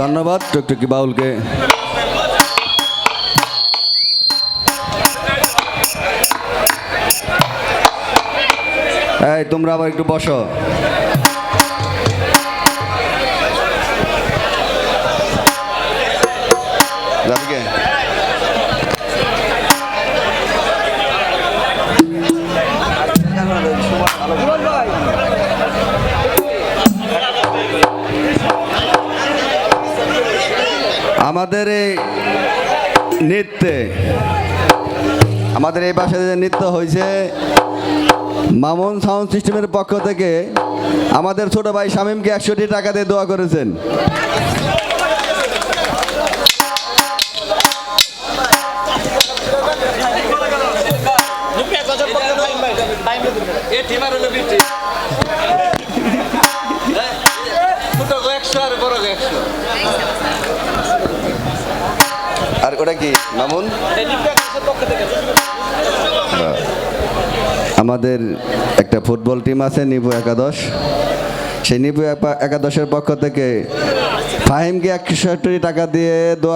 ধন্যবাদ টুকটুকি বাউলকে এই তোমরা আবার একটু বসো। আমাদের এই নৃত্যে আমাদের এই পাশে যে নৃত্য হয়েছে মামুন সাউন্ড সিস্টেমের পক্ষ থেকে আমাদের ছোট ভাই শামীমকে একশোটি টাকা দিয়ে দোয়া করেছেন। এ ওটা কি, মামুন? আমাদের একটা ফুটবল টিম আছে নিপু একাদশ। সেই নিপু একা- একাদশের পক্ষ থেকে ফাহিমকে একশো টাকা দিয়ে দোয়া